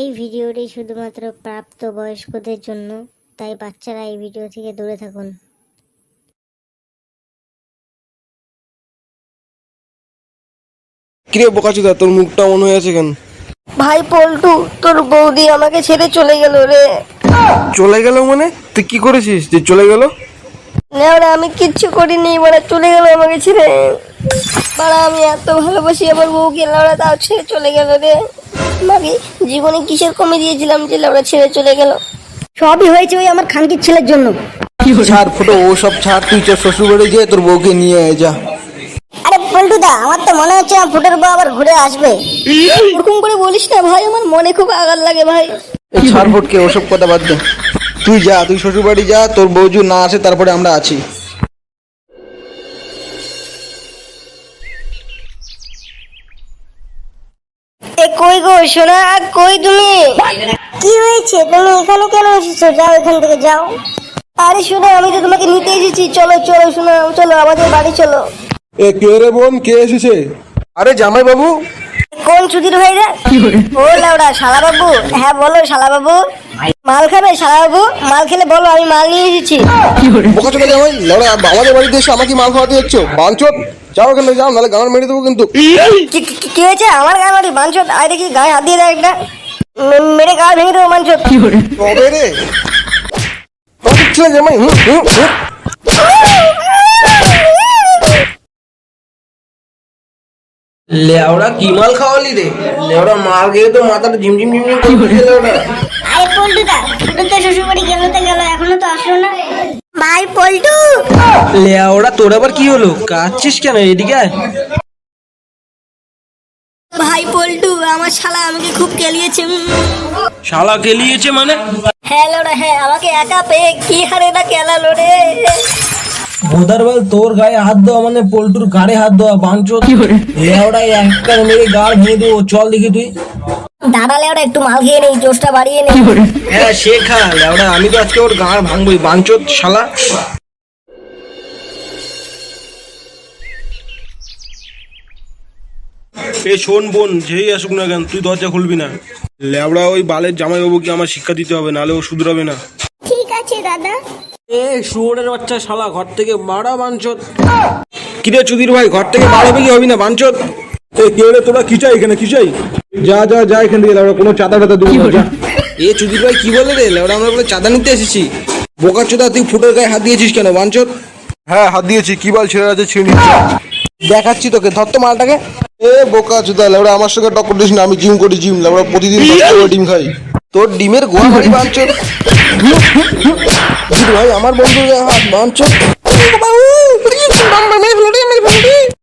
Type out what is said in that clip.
এই ভিডিওটি শুধুমাত্র প্রাপ্ত বয়স্কদের জন্য তাই বাচ্চারা এই ভিডিও থেকে দূরে থাকুন। কিরে বোকাচুদা তোর মুখটা মনে হয়ে আছে কেন? ভাই পল্টু তোর বৌদি আমাকে ছেড়ে চলে গেল রে। চলে গেল মানে? তুই কি করেছিস? যে চলে গেল? নেওরা আমি কিচ্ছু করিনি মানে চলে গেল আমাকে ছেড়ে। বাড়া আমি এত ভালোবাসি আমার বউকে লাউড়া তাও ছেড়ে চলে গেল রে। মাকে জীবনে কিসের কমে দিয়েছিলাম যে লাউড়া ছেড়ে চলে গেল? সবই হয়েছে ওই আমার খানকির ছেলের জন্য। ছাড় ফুটো ও সব ছাড় তুই চল শ্বশুর বাড়ি যেয়ে তোর বউকে নিয়ে আয় যা। আরে পল্টুদা আমার তো মনে হচ্ছে আমার ফুটের বউ আবার ঘুরে আসবে। এরকম করে বলিস না ভাই আমার মনে খুব আঘাত লাগে ভাই। এই ছাড় ফুটকে ওসব কথা বাদ দে। তুই যা তুই শ্বশুর বাড়ি যা তোর বউজু না আসে তারপরে আমরা আছি। কই গো সোনা কই তুমি? কি হয়েছে? তুমি এখানে কেন এসেছ? যাও এখান থেকে যাও। আরে সোনা আমি তো তোমাকে নিতে এসেছি। চলো চলো সোনা চলো আমাদের বাড়ি চলো। এ কে রে বোন? কে এসেছে? আরে জামাই বাবু কোন চুদির ভাই রে? ও লাউডা শালা বাবু। হ্যাঁ বলো শালা বাবু। মাল খাবে শালা বাবু? মাল খেলে বলো আমি মাল নিয়ে এসেছি। বোকাচুদা জামাই লেওড়া আমাদের বাড়িতে এসে আমাকে মাল খাওয়াতে যাচ্ছ। বাঞ্চত। যাও এখানে যাও নাহলে গান মেরে দেবো কিন্তু। কি হয়েছে? আমার গায়ে মারি মাংস আয় দেখি গায়ে হাত দিয়ে দেয় একটা। মেরে গা ভেঙে দেবো মাংস তবে রে। হুম হুম। লেওড়া কি মাল খাওয়ালি রে? লেওড়া মাল খেয়ে তো মাথাটা ঝিমঝিম ঝিমঝিম করছে লেওড়া আরে পল্টুদা ফুটু তো শ্বশুর বাড়ি গেল তো গেল এখনও তো আসলো না। ভাই পল্টু! লেওড়া তোর আবার কি হলো? কাঁদছিস কেন? এদিকে আয়। ভাই পল্টু আমার শালা আমাকে খুব কেলিয়েছে শালা কেলিয়েছে মানে? হ্যাঁ লোড়া হ্যাঁ আমাকে একা পেয়ে কি হারে না কেলালো রে। তোর গায়ে হাত দেওয়া মানে পল্টুর গাড়ে হাত দেওয়া বাঞ্চ। লেওড়া একটা মেরে গাড় ভেঙে দেবো চল দেখি তুই। ওরা একটু মাল খেয়ে নেই জোশটা বাড়িয়ে নেই হ্যাঁ সে খা লেওড়া আমি তো আজকে ওর গাড় ভাঙবই বাঞ্চত শালা। এ শোন বোন যেই আসুক না কেন তুই দরজা খুলবি না। লেবড়া ওই বালের জামাই বাবুকে আমার শিক্ষা দিতে হবে নাহলে ও শুধরাবে না। ঠিক আছে দাদা। এ শুয়োরের বাচ্চা শালা ঘর থেকে বাড়া বাঞ্চত। কিরে চুদির ভাই ঘর থেকে বার হবে কি? হবি না বাঞ্চত। এ কে রে তোরা কি চাই এখানে? কি চাই? যা যা যা এখান থেকে কোনো চাঁদা টাদা দেবো না, যা। এ চুদির ভাই কি বলে রে? লেওড়া আমরা বলে চাঁদা নিতে এসেছি। বোকা চোদা তুই ফুটোর গায়ে হাত দিয়েছিস কেন বাঞ্চত? হ্যাঁ হাত দিয়েছি। কি বল ছেড়ে আছে ছিঁড়ে নিচ্ছে? দেখাচ্ছি তোকে ধর তো মালটাকে। এ বোকা চুদা লেবড়া আমার সঙ্গে টক্কর দিস না আমি জিম করি জিম লেবড়া প্রতিদিন দশটা করে ডিম খাই। তোর ডিমের গোয়া বাড়ি বাঞ্চত। ভাই আমার বন্ধু হাত মানছো?